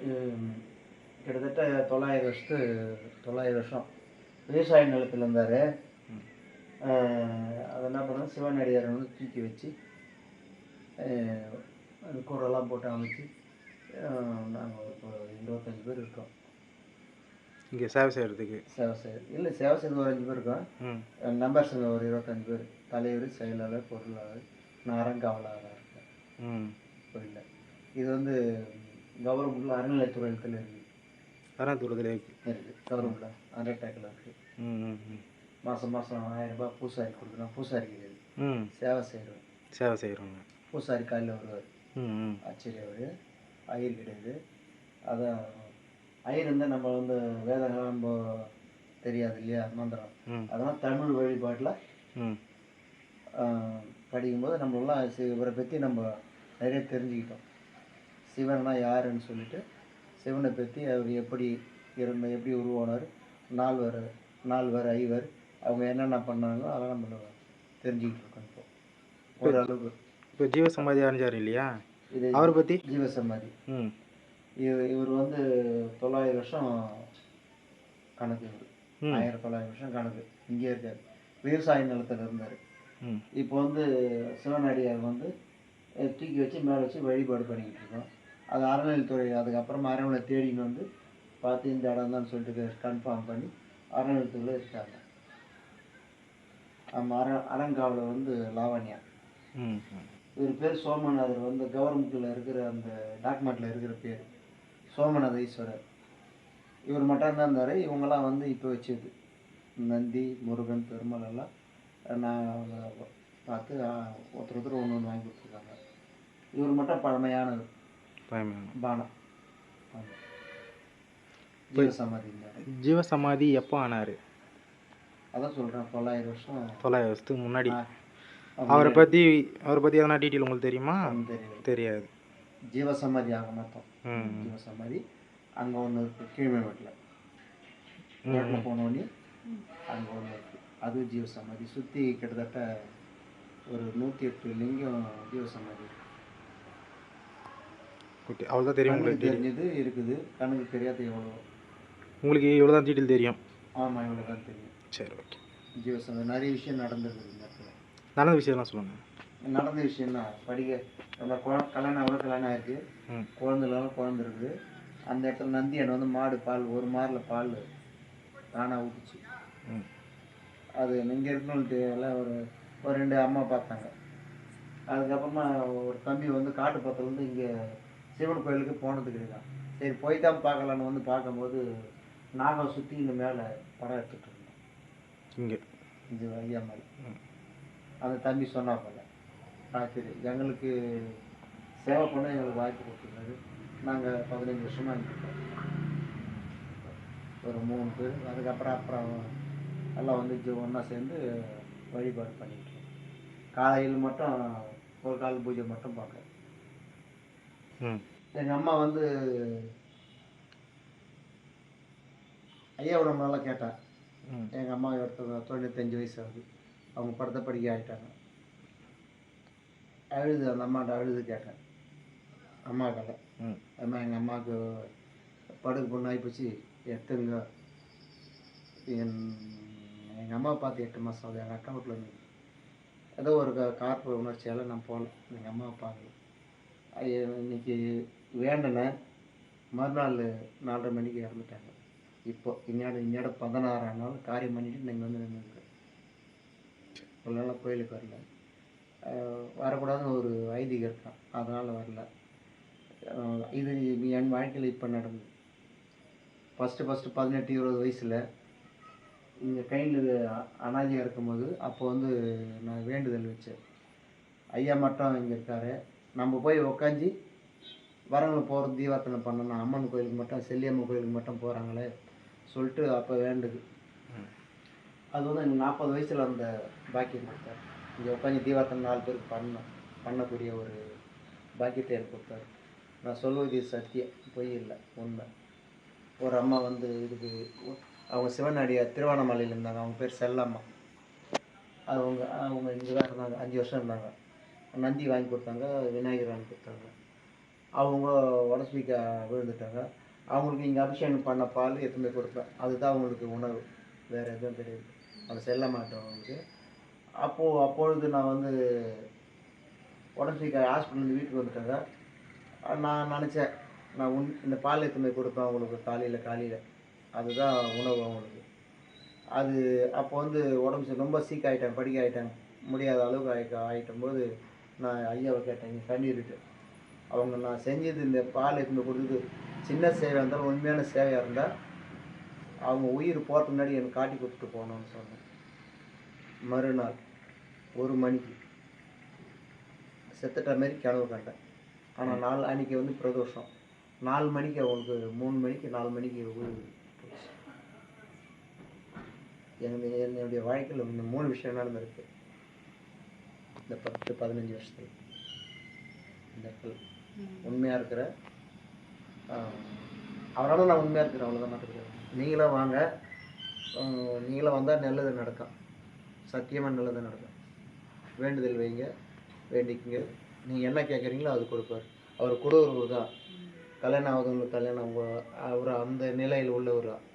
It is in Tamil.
கிட்டத்தட்ட தொள்ளாயிரம் வருஷத்து தொள்ளாயிரம் வருஷம். விவசாய நிலத்தில் இருந்தார். அதை என்ன பண்ணோம் சிவனடியாரை வந்து தூக்கி வச்சு கூரெல்லாம் போட்டு அமைச்சு நாங்கள் இப்போ இருபத்தஞ்சி பேர் இருக்கோம். இங்கே சேவை செய்கிறதுக்கு சேவை செய்ய இல்லை சேவை செய்து ஒரு அஞ்சு பேர் இருக்கோம். ம். நம்பர்ஸுங்க ஒரு இருபத்தஞ்சு பேர். தலைவர் செயலாளர் பொருளாளர் நான் அறங்காவலராக இருக்கேன் கோயிலில் இது வந்து கவர்மெண்ட்டில் அறநிலையத்துறையத்தில் இருக்குது அதான் தூரத்தில் இருக்கு. இருக்குது கவர்மெண்ட்டில் அண்டர்டேக்கில் இருக்குது ம் ம் ம். மாதம் மாதம் ஆயிரம் ரூபாய் பூசாரி கொடுக்குறோம் பூசாரி கிடையாது ம். சேவை செய்கிறோம் சேவை செய்கிறவங்க பூசாரி காலையில் வருவார். ம் ம். ஆச்சரிய அவர். ஐயர் கிடையாது அதான் ஐயர் இருந்தால் நம்ம வந்து வேதங்கள்லாம் நம்ம தெரியாது இல்லையா? மந்திரம். அதெல்லாம் தமிழ் வழிபாட்டில் ம். படிக்கும்போது நம்மளாம் இவரை பற்றி நம்ம நிறைய தெரிஞ்சுக்கிட்டோம். சிவன்னா யாருன்னு சொல்லிட்டு சிவனை பற்றி அவர் எப்படி இருந்த எப்படி உருவானார் நால்வர் நால்வர் ஐவர் அவங்க என்னென்ன பண்ணாங்களோ அதெல்லாம் நம்ம தெரிஞ்சுக்கிட்டு இருக்கோம் இப்போ. ஓரளவுக்கு இப்போ ஜீவ சமாதி அடைஞ்சார் இல்லையா? இது அவரை பற்றி ஜீவசமாதி. ம். இவர் இவர் வந்து தொள்ளாயிரம் வருஷம் கணக்கு இவர். ஆயிரத்தி தொள்ளாயிரம் வருஷம் கணக்கு. இங்கே இருக்கார். விவசாய நிலத்தில் இருந்தார். இப்போ வந்து சிவனடியார் வந்து தூக்கி வச்சு மேலே வச்சு வழிபாடு பண்ணிக்கிட்டு இருக்கோம். அது அறநிலைத்துறை அதுக்கப்புறமா அறநிலை தேடின்னு வந்து பார்த்து இந்த இடம் தான் சொல்லிட்டு கன்ஃபார்ம் பண்ணி அறநிலையத்துறையில் இருக்காங்க. ஆமாம் அற அறங்காவலர் வந்து லாவண்யா. இவர் பேர் சோமநாதர். வந்து கவர்மெண்ட்டில் இருக்கிற அந்த டாக்குமெண்ட்டில் இருக்கிற பேர் சோமநாத ஈஸ்வரர். இவர் மட்டும் தான் இருந்தார். இவங்கெல்லாம் வந்து இப்போ வச்சது. நந்தி முருகன் பெருமாள் எல்லாம் நான் பார்த்து ஒருத்தர் ஒருத்தர் ஒன்று ஒன்று வாங்கி கொடுத்துருக்காங்க. இவர் மட்டும் பழமையானவர். ஆமா. ஜீவசமாதி இருந்தார் ஜீவ சமாதி எப்போ ஆனார்? அதான் சொல்கிறேன் தொள்ளாயிரம் வருஷம். தொள்ளாயிரம் வருஷத்துக்கு முன்னாடி. அவரை பற்றி அவரை பற்றி எதனா டீட்டெயில் உங்களுக்கு தெரியுமா? தெரியாது. ஜீவசமாதி ஆக மொத்தம் ம் ஜீவசமாதி அங்கே ஒன்று இருக்குது கீழ்மேட்டில் ரோட்டில் போனோடனே அங்கே ஒன்று இருக்குது அது ஜீவசமாதி. சுற்றி கிட்டத்தட்ட ஒரு நூற்றி எட்டு லிங்கம் ஜீவசமாதி இருக்கு. ஓகே அவ்வளோதான் தெரியும் உங்களுக்கு தெரிஞ்சது இருக்குது. கண்ணுக்கு தெரியாத எவ்வளோ உங்களுக்கு இவ்வளோ தான் டீட்டெயில் தெரியும். ஆமாம் இவ்வளோ தான் தெரியும். சரி ஓகே ஜீவசமாதி நிறைய விஷயம் நடந்திருக்குது இந்த இடத்துல. நடந்த விஷயம்லாம் சொல்லுங்கள் நடந்த விஷயம்னா படிக்க நம்ம குழ- கல்யாணம் அவ்வளோ கல்யாணம் ஆயிருக்கு. ம். குழந்தை இருக்குது. அந்த இடத்துல நந்தியன் வந்து மாடு பால் ஒரு மாரில் பால் தானாக ஊட்டுச்சு அது இங்கே இருக்கணுன்ட்டு எல்லாம் ஒரு ஒரு ரெண்டு அம்மா பார்த்தாங்க. அதுக்கப்புறமா ஒரு தம்பி வந்து காட்டுப்பக்கத்துலேருந்து இங்கே சிவன் கோயிலுக்கு போனது கிடையாது சரி போய் தான் பார்க்கலான்னு வந்து பார்க்கும்போது நாகம் சுற்றி இங்கே மேலே படம் எடுத்துகிட்டு இருந்தோம். இங்கே. இது ஐயா மாதிரி. அந்த தம்பி சொன்னாப்பல ஆ சரி. எங்களுக்கு சேவை பண்ண எங்களுக்கு வாய்ப்பு கொடுத்துருக்காரு நாங்கள் பதினஞ்சு வருஷமாக இருக்கோம். ஒரு மூணு பேர். அதுக்கப்புறம் அப்புறம் எல்லாம் வந்து ஒன்றா சேர்ந்து வழிபாடு இருக்கோம். காலையில் மட்டும் ஒரு கால் பூஜை மட்டும் பார்க்க ம் எங்கள் அம்மா வந்து ஐயாவோட நல்லா கேட்டேன் எங்கள் அம்மா ஒருத்தவங்க தொண்ணூத்தஞ்சு வயசு ஆகுது. அவங்க படத்தை படிக்க ஆகிட்டாங்க அழுது அந்த அம்மாட்ட அழுது கேட்டேன். அம்மா கதை அம்மா எங்கள் அம்மாவுக்கு படுக்கு பொண்ணு ஆகிப்போச்சு எடுத்துங்க என் எங்கள் அம்மா பார்த்து எட்டு மாதம் ஆகுது. எங்கள் அக்கா வீட்டில் ஏதோ ஒரு கார்ப்பு உணர்ச்சியால் நான் போகல. எங்கள் அம்மாவை பார்க்கல. இன்னைக்கு வேண்டினேன் மறுநாள் நாலரை மணிக்கு இறந்துட்டாங்க. இப்போ இன்னோட இன்னோட பதினாறாம் நாள் காரியம் பண்ணிட்டு நீங்கள் வந்து நின்றுருக்கேன் ஒரு நாள் கோயிலுக்கு வரல. வரக்கூடாதுன்னு ஒரு ஐதீகம் இருக்கான். அதனால் வரல. இது என் வாழ்க்கையில் இப்போ நடந்தது. ஃபஸ்ட்டு ஃபஸ்ட்டு பதினெட்டு இருபது வயசில் இங்கே கையில் அனாதியாக இருக்கும்போது அப்போ வந்து நான் வேண்டுதல் வச்சேன். ஐயா மட்டும் இங்கே இருக்காரு. நம்ம போய் உக்காஞ்சி வரவங்களை போகிறது தீபார்த்தனை பண்ணணும் அம்மன் கோயிலுக்கு மட்டும் செல்லியம்மன் கோயிலுக்கு மட்டும் போகிறாங்களே சொல்லிட்டு அப்போ வேண்டுது. அது வந்து எனக்கு நாற்பது வயசில் அந்த பாக்கியம் கொடுத்தாரு. இங்கே உட்காந்து தீபார்த்தனை நாலு பேருக்கு பண்ண பண்ணக்கூடிய ஒரு பாக்கியத்தை எனக்கு கொடுத்தாரு. நான் சொல்வது இது சத்தியம் பொய் இல்லை உண்மை. ஒரு அம்மா வந்து இதுக்கு அவங்க சிவனடியார் திருவண்ணாமலையில் இருந்தாங்க அவங்க பேர் செல்லம்மா. அவங்க அவங்க இங்கே தான் இருந்தாங்க அஞ்சு வருஷம் இருந்தாங்க. நந்தி வாங்கி கொடுத்தாங்க விநாயகர் வாங்கி கொடுத்தாங்க. அவங்க உடம்பிக்க விழுந்துட்டாங்க. அவங்களுக்கு இங்கே அபிஷேகம் பண்ண பால் எடுத்துன்னு போய் கொடுப்பேன் அதுதான் அவங்களுக்கு உணவு. வேறு எதுவும் கிடையாது. அதை செல்ல மாட்டோம் அவங்களுக்கு. அப்போது அப்பொழுது நான் வந்து உடம்பிக்க ஹாஸ்பிட்டலேருந்து வீட்டுக்கு வந்துட்டாங்க. நான் நினச்சேன் நான் உன் இந்த பால் எடுத்துன்னு போய் கொடுப்பேன் அவங்களுக்கு காலையில் காலையில். அதுதான் உணவு அவங்களுக்கு. அது அப்போ வந்து உடம்பு ரொம்ப சீக் ஆகிட்டேன் படிக்க ஆகிட்டேன் முடியாத அளவுக்கு ஆகி ஆகிட்டும் போது நான் ஐயாவை கேட்டேன் கண்ணீர்ட்டு அவங்க நான் செஞ்சது இந்த பால் எடுத்துன்னு போய் கொடுத்தது சின்ன சேவையாக இருந்தாலும் உண்மையான சேவையாக இருந்தால் அவங்க உயிர் போகிறதுக்கு முன்னாடி எனக்கு காட்டி கொடுத்துட்டு போகணும்னு சொன்னேன். மறுநாள் ஒரு மணிக்கு செத்துட்ட மாதிரி கனவு கண்டேன். ஆனால் நாலு அன்றைக்கி வந்து பிரதோஷம். நாலு மணிக்கு அவங்களுக்கு மூணு மணிக்கு நாலு மணிக்கு உயிர் போச்சு. என்னுடைய என்னுடைய வாழ்க்கையில் இந்த மூணு விஷயம் நடந்திருக்கு. இந்த பத்து பதினஞ்சு வருஷத்தில் இந்த உண்மையாக இருக்கிற அவரால் நான் உண்மையாக இருக்கிறேன் அவ்வளோதான் நடக்குது நீங்களும் வாங்க. நீங்களாம் நீங்களும் வந்தால் நல்லது நடக்கும். சத்தியமாக நல்லது நடக்கும். வேண்டுதல் வைங்க வேண்டிக்குங்க. நீங்கள் என்ன கேட்குறீங்களோ அது கொடுப்பார். அவர் கொடுவர் தான். கல்யாணம் ஆகுதுங்களுக்கு கல்யாணம் அவர் அந்த நிலையில் உள்ளவர். தான்